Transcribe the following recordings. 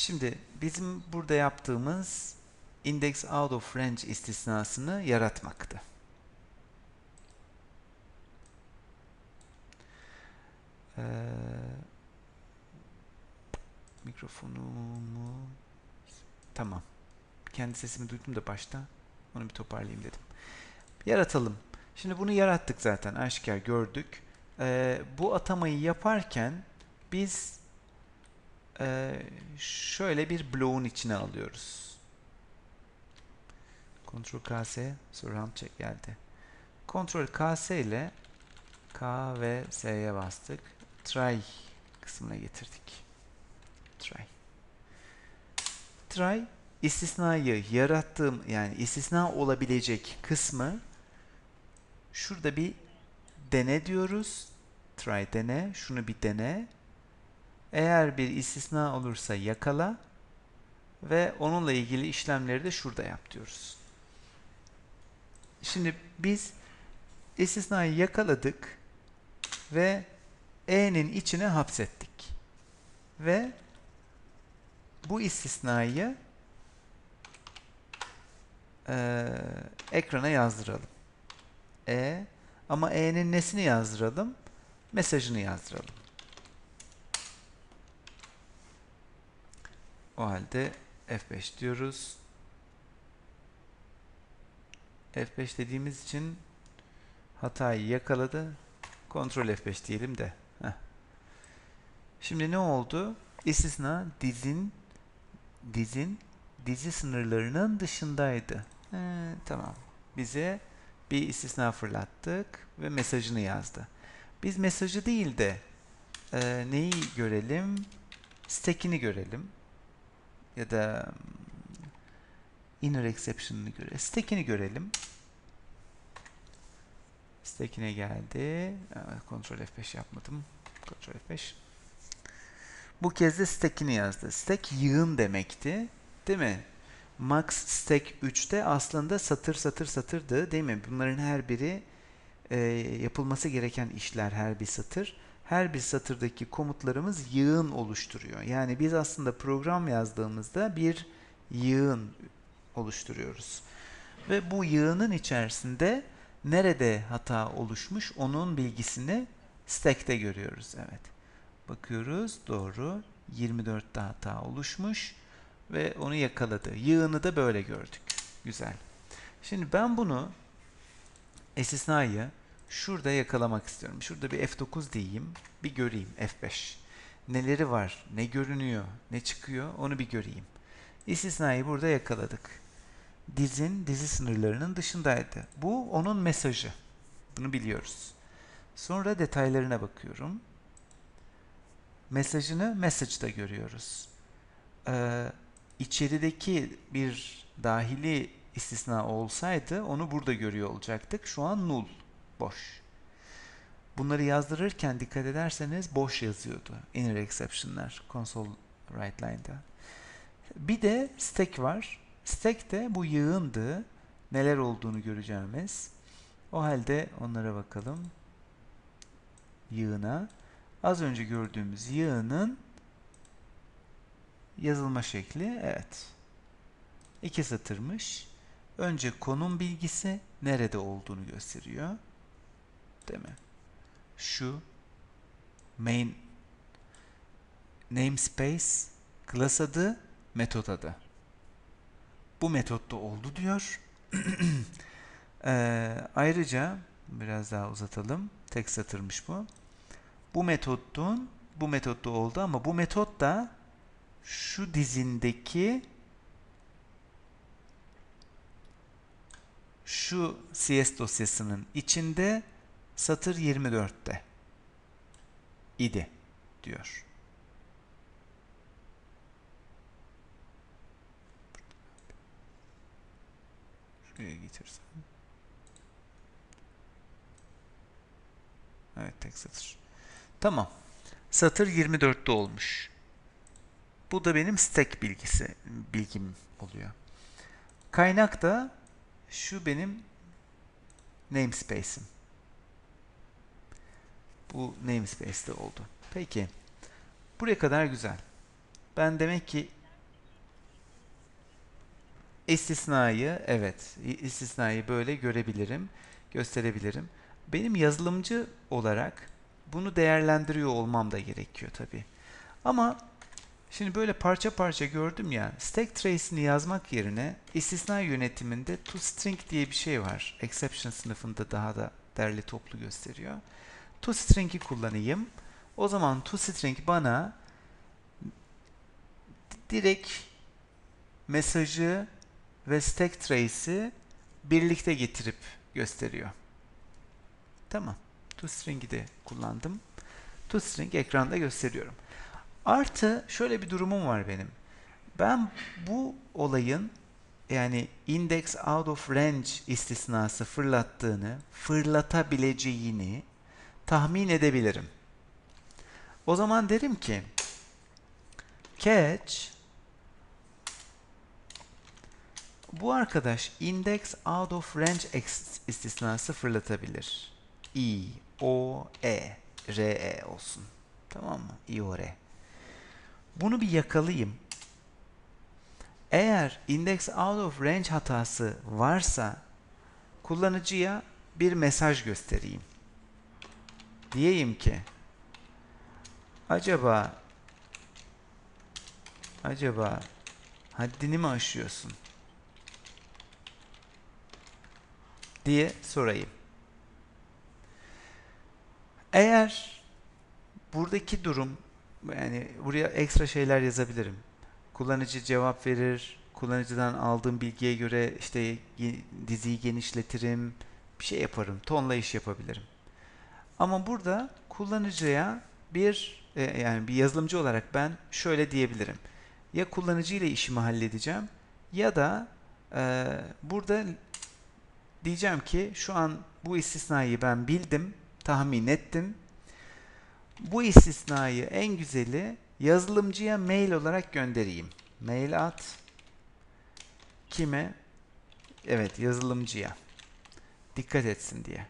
Şimdi bizim burada yaptığımız index out of range istisnasını yaratmaktı. Ee, mikrofonumu tamam. Kendi sesimi duydum da başta. Onu bir toparlayayım dedim. Yaratalım. Şimdi bunu yarattık zaten. Aşikar gördük. Ee, bu atamayı yaparken biz e, şöyle bir bloğun içine alıyoruz. Ctrl KS surround check geldi. Ctrl KS ile K ve S'ye bastık. Try kısmına getirdik. Try. Try istisnayı yarattığım yani istisna olabilecek kısmı şurada bir dene diyoruz. Try dene. Şunu bir dene. Eğer bir istisna olursa yakala ve onunla ilgili işlemleri de şurada yap diyoruz. Şimdi biz istisnayı yakaladık ve e'nin içine hapsettik. Ve bu istisnayı e, ekrana yazdıralım. E ama e'nin nesini yazdıralım? Mesajını yazdıralım. O halde F5 diyoruz. F5 dediğimiz için hatayı yakaladı. Ctrl F5 diyelim de. Heh. Şimdi ne oldu? İstisna dizin dizin dizi sınırlarının dışındaydı. He, tamam. Bize bir istisna fırlattık ve mesajını yazdı. Biz mesajı değil de e, neyi görelim? Stack'ini görelim. Ya da inner exception'ını görelim. Stack'ini görelim. Stack'ine geldi. Ctrl F5 yapmadım. Ctrl F5. Bu kez de stack'ini yazdı. Stack yığın demekti. Değil mi? Max stack 3'te aslında satır satır satırdı. Değil mi? Bunların her biri e, yapılması gereken işler her bir satır. Her bir satırdaki komutlarımız yığın oluşturuyor. Yani biz aslında program yazdığımızda bir yığın oluşturuyoruz. Ve bu yığının içerisinde nerede hata oluşmuş onun bilgisini stack'te görüyoruz. Evet. Bakıyoruz. Doğru. 24'te hata oluşmuş ve onu yakaladı. Yığını da böyle gördük. Güzel. Şimdi ben bunu istisnayı şurada yakalamak istiyorum. Şurada bir F9 diyeyim. Bir göreyim. F5. Neleri var? Ne görünüyor? Ne çıkıyor? Onu bir göreyim. İstisnayı burada yakaladık. Dizin dizi sınırlarının dışındaydı. Bu onun mesajı. Bunu biliyoruz. Sonra detaylarına bakıyorum. Mesajını message'da görüyoruz. Ee, içerideki bir dahili istisna olsaydı onu burada görüyor olacaktık. Şu an null, boş. Bunları yazdırırken dikkat ederseniz boş yazıyordu. Inner exception'lar console right line'da. Bir de stack var. Stack de bu yığındı. Neler olduğunu göreceğimiz. O halde onlara bakalım. Yığına. Az önce gördüğümüz yığının yazılma şekli evet. İki satırmış. Önce konum bilgisi nerede olduğunu gösteriyor. Değil mi? Şu main namespace class adı metot adı. Bu metotta oldu diyor. ee, ayrıca biraz daha uzatalım. Tek satırmış bu. Bu metotun bu metotta oldu ama bu metot da şu dizindeki şu CS dosyasının içinde satır 24'te idi diyor. Şuraya getirsem. Evet tek satır. Tamam. Satır 24'te olmuş. Bu da benim stack bilgisi bilgim oluyor. Kaynak da şu benim namespace'im. Bu namespace'te oldu. Peki. Buraya kadar güzel. Ben demek ki istisnayı evet istisnayı böyle görebilirim, gösterebilirim. Benim yazılımcı olarak bunu değerlendiriyor olmam da gerekiyor tabi. Ama şimdi böyle parça parça gördüm ya stack trace'ini yazmak yerine istisna yönetiminde toString diye bir şey var. Exception sınıfında daha da derli toplu gösteriyor. ToString'i kullanayım. O zaman toString bana direkt mesajı ve stack trace'i birlikte getirip gösteriyor. Tamam. ToString'i de kullandım. ToString ekranda gösteriyorum. Artı şöyle bir durumum var benim. Ben bu olayın yani index out of range istisnası fırlattığını, fırlatabileceğini tahmin edebilirim. O zaman derim ki catch bu arkadaş index out of range istisnası fırlatabilir. I, O, E, R, E olsun. Tamam mı? I, O, R. Bunu bir yakalayayım. Eğer index out of range hatası varsa kullanıcıya bir mesaj göstereyim. Diyeyim ki acaba acaba haddini mi aşıyorsun? diye sorayım. Eğer buradaki durum yani buraya ekstra şeyler yazabilirim. Kullanıcı cevap verir. Kullanıcıdan aldığım bilgiye göre işte diziyi genişletirim. Bir şey yaparım. Tonla iş yapabilirim. Ama burada kullanıcıya bir e, yani bir yazılımcı olarak ben şöyle diyebilirim. Ya kullanıcı ile işimi halledeceğim ya da e, burada diyeceğim ki şu an bu istisnayı ben bildim, tahmin ettim. Bu istisnayı en güzeli yazılımcıya mail olarak göndereyim. Mail at. Kime? Evet yazılımcıya. Dikkat etsin diye.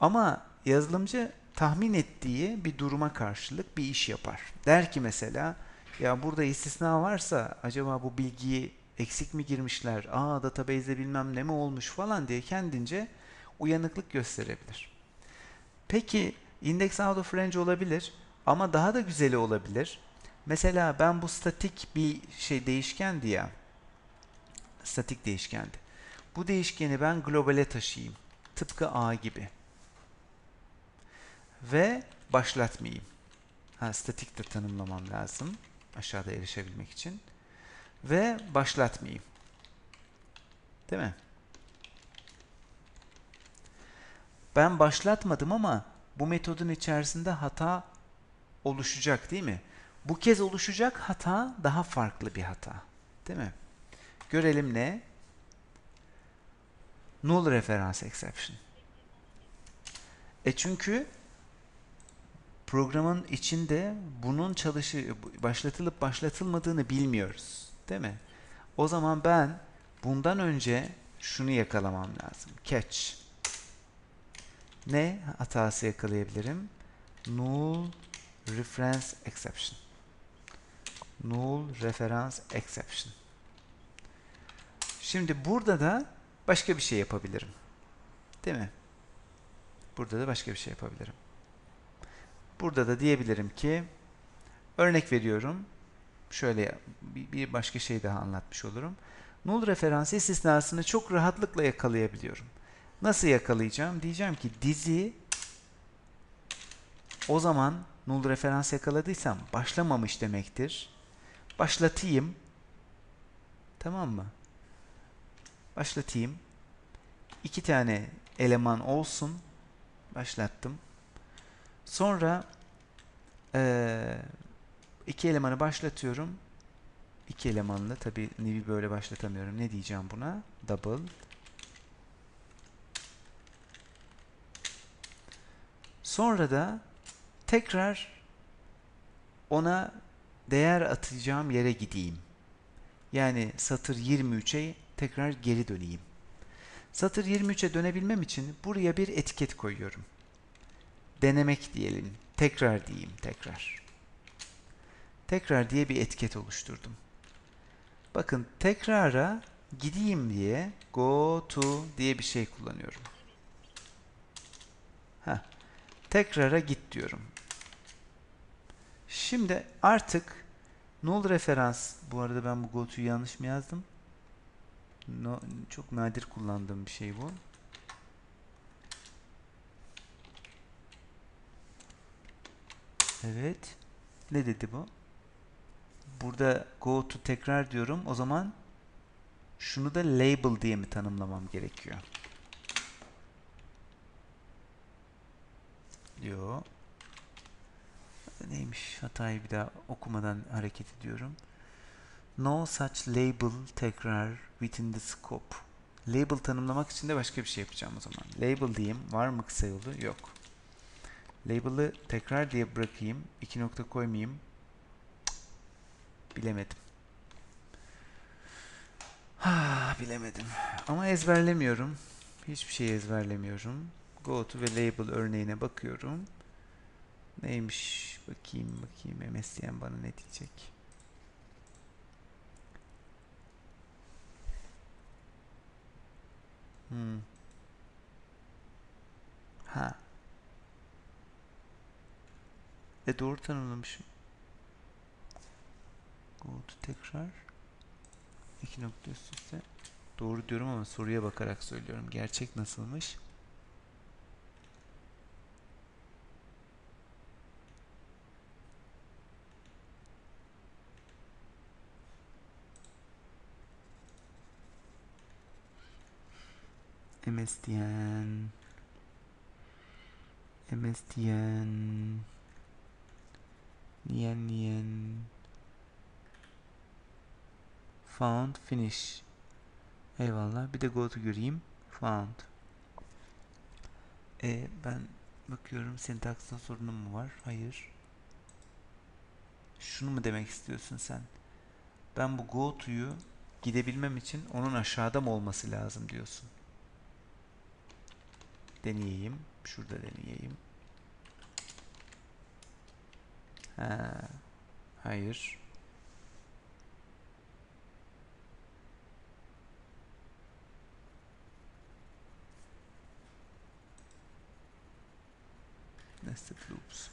Ama yazılımcı tahmin ettiği bir duruma karşılık bir iş yapar. Der ki mesela ya burada istisna varsa acaba bu bilgiyi eksik mi girmişler, aa database'de bilmem ne mi olmuş falan diye kendince uyanıklık gösterebilir. Peki index out of range olabilir ama daha da güzeli olabilir. Mesela ben bu statik bir şey değişkendi ya. Statik değişkendi. Bu değişkeni ben globale taşıyayım. Tıpkı a gibi. Ve başlatmayayım. Ha, statik de tanımlamam lazım. Aşağıda erişebilmek için ve başlatmayayım. Değil mi? Ben başlatmadım ama bu metodun içerisinde hata oluşacak değil mi? Bu kez oluşacak hata daha farklı bir hata. Değil mi? Görelim ne? Null reference exception. E çünkü programın içinde bunun çalışı başlatılıp başlatılmadığını bilmiyoruz. Değil mi? O zaman ben bundan önce şunu yakalamam lazım. Catch. Ne hatası yakalayabilirim? Null reference exception. Null reference exception. Şimdi burada da başka bir şey yapabilirim. Değil mi? Burada da başka bir şey yapabilirim. Burada da diyebilirim ki örnek veriyorum şöyle bir başka şey daha anlatmış olurum. Null referans istisnasını çok rahatlıkla yakalayabiliyorum. Nasıl yakalayacağım? Diyeceğim ki dizi o zaman null referans yakaladıysam başlamamış demektir. Başlatayım. Tamam mı? Başlatayım. İki tane eleman olsun. Başlattım. Sonra ee, iki elemanı başlatıyorum. İki elemanlı. Tabi new'i böyle başlatamıyorum. Ne diyeceğim buna? Double. Sonra da tekrar ona değer atacağım yere gideyim. Yani satır 23'e tekrar geri döneyim. Satır 23'e dönebilmem için buraya bir etiket koyuyorum. Denemek diyelim. Tekrar diyeyim tekrar tekrar diye bir etiket oluşturdum. Bakın tekrara gideyim diye go to diye bir şey kullanıyorum. Heh. Tekrara git diyorum. Şimdi artık null referans bu arada ben bu go to'yu yanlış mı yazdım? No, çok nadir kullandığım bir şey bu. Evet. Ne dedi bu? Burada go to tekrar diyorum. O zaman şunu da label diye mi tanımlamam gerekiyor? Yo. Neymiş? Hatayı bir daha okumadan hareket ediyorum. No such label tekrar within the scope. Label tanımlamak için de başka bir şey yapacağım o zaman. Label diyeyim. Var mı kısa yolu? Yok. Label'ı tekrar diye bırakayım. İki nokta koymayayım. Bilemedim. Ha, bilemedim. Ama ezberlemiyorum. Hiçbir şey ezberlemiyorum. Go to ve label örneğine bakıyorum. Neymiş? Bakayım bakayım. MSDN bana ne diyecek? Hmm. Ha. E doğru tanımlamışım. Go to tekrar. İki nokta üst üste. Doğru diyorum ama soruya bakarak söylüyorum. Gerçek nasılmış? MSDN MSDN Niyen niyen Found finish Eyvallah bir de go to göreyim Found e, ben bakıyorum sintaksta sorunum mu var? Hayır Şunu mu demek istiyorsun sen? Ben bu go to'yu gidebilmem için onun aşağıda mı olması lazım diyorsun. Deneyeyim. Şurada deneyeyim. Ha, hayır. Nested loops.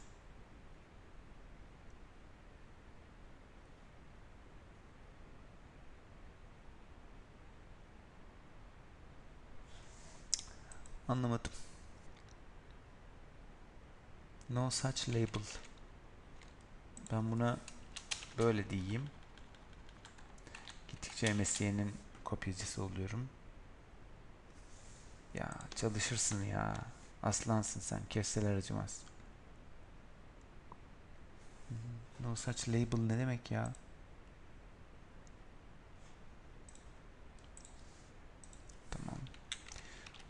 Anlamadım. No such label. Ben buna böyle diyeyim. Gittikçe MSC'nin kopyacısı oluyorum. Ya çalışırsın ya. Aslansın sen. Kesseler acımaz. No such label ne demek ya? Tamam.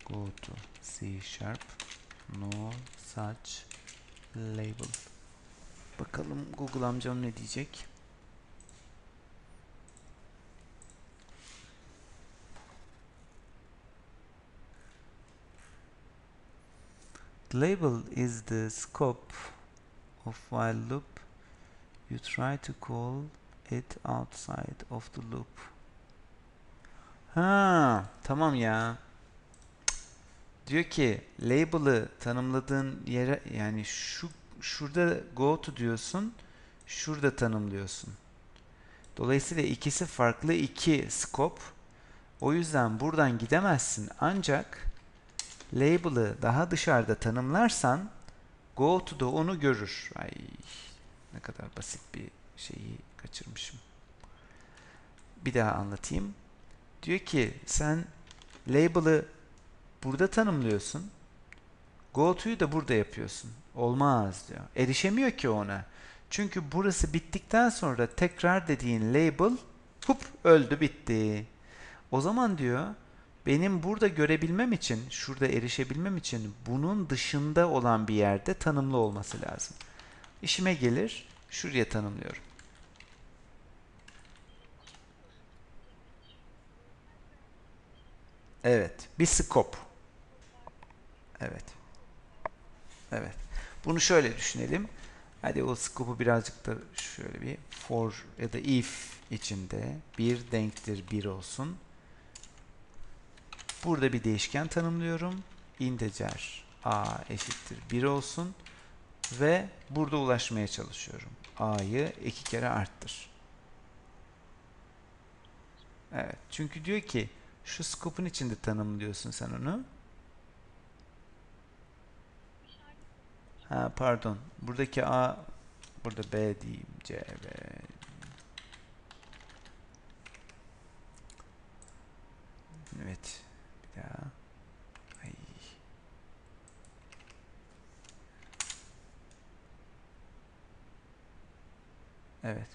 Go to C sharp. No such label. Bakalım Google amcam ne diyecek? Label is the scope of while loop. You try to call it outside of the loop. Ha, tamam ya. Diyor ki label'ı tanımladığın yere yani şu şurada go to diyorsun. Şurada tanımlıyorsun. Dolayısıyla ikisi farklı iki scope. O yüzden buradan gidemezsin. Ancak label'ı daha dışarıda tanımlarsan go to da onu görür. Ay ne kadar basit bir şeyi kaçırmışım. Bir daha anlatayım. Diyor ki sen label'ı burada tanımlıyorsun. Go to'yu da burada yapıyorsun. Olmaz diyor. Erişemiyor ki ona. Çünkü burası bittikten sonra tekrar dediğin label hup öldü bitti. O zaman diyor benim burada görebilmem için, şurada erişebilmem için bunun dışında olan bir yerde tanımlı olması lazım. İşime gelir, şuraya tanımlıyorum. Evet, bir scope. Evet. Evet. Bunu şöyle düşünelim. Hadi o scope'u birazcık da şöyle bir for ya da if içinde bir denktir bir olsun. Burada bir değişken tanımlıyorum. Integer a eşittir 1 olsun ve burada ulaşmaya çalışıyorum. a'yı iki kere arttır. Evet. Çünkü diyor ki şu scope'un içinde tanımlıyorsun sen onu. Ha pardon. Buradaki A burada B diyeyim. C, B. Evet. Bir daha. Ay. Evet.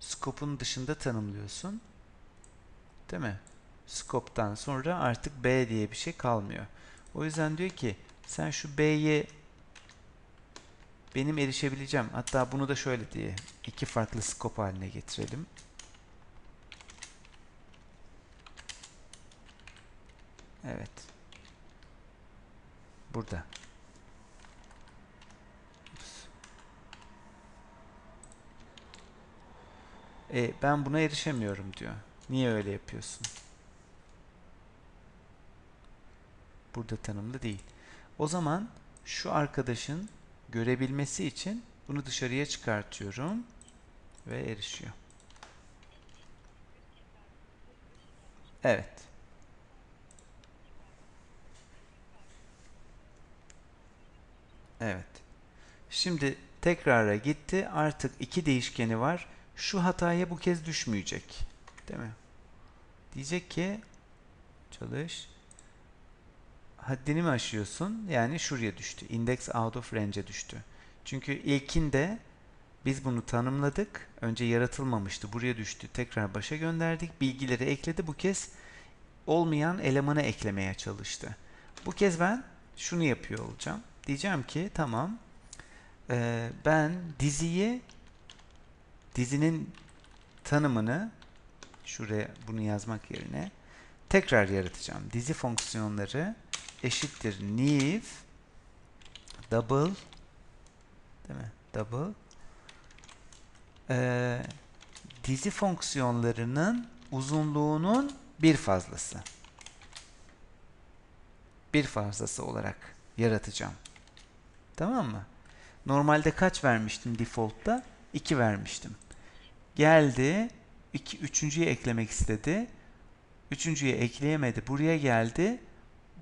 Scope'un dışında tanımlıyorsun. Değil mi? Scope'tan sonra artık B diye bir şey kalmıyor. O yüzden diyor ki sen şu B'ye benim erişebileceğim. Hatta bunu da şöyle diye iki farklı scope haline getirelim. Evet. Burada. E, ben buna erişemiyorum diyor. Niye öyle yapıyorsun? Burada tanımlı değil. O zaman şu arkadaşın görebilmesi için bunu dışarıya çıkartıyorum ve erişiyor. Evet. Evet. Şimdi tekrara gitti. Artık iki değişkeni var. Şu hataya bu kez düşmeyecek. Değil mi? Diyecek ki çalış. Haddini mi aşıyorsun? Yani şuraya düştü. Index out of range'e düştü. Çünkü ilkinde biz bunu tanımladık. Önce yaratılmamıştı. Buraya düştü. Tekrar başa gönderdik. Bilgileri ekledi. Bu kez olmayan elemanı eklemeye çalıştı. Bu kez ben şunu yapıyor olacağım. Diyeceğim ki tamam e, ben diziyi dizinin tanımını şuraya bunu yazmak yerine tekrar yaratacağım. Dizi fonksiyonları eşittir new double değil mi? Double ee, dizi fonksiyonlarının uzunluğunun bir fazlası. Bir fazlası olarak yaratacağım. Tamam mı? Normalde kaç vermiştim default'ta? 2 vermiştim. Geldi. iki, üçüncüye eklemek istedi. Üçüncüye ekleyemedi. Buraya geldi.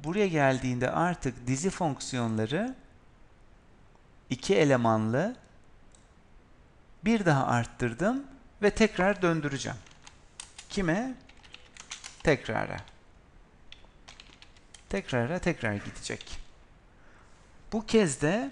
Buraya geldiğinde artık dizi fonksiyonları iki elemanlı bir daha arttırdım ve tekrar döndüreceğim. Kime? Tekrara. Tekrara tekrar gidecek. Bu kez de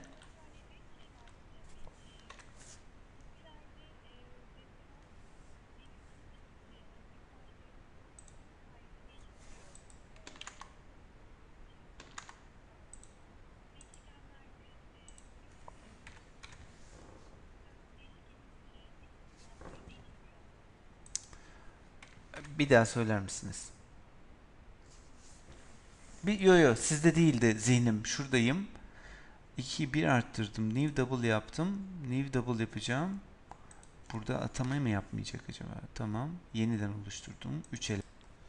Bir daha söyler misiniz? Bir, yo yo sizde değildi zihnim. Şuradayım. 2'yi 1 arttırdım. New double yaptım. New double yapacağım. Burada atamayı mı yapmayacak acaba? Tamam. Yeniden oluşturdum. 3 ele.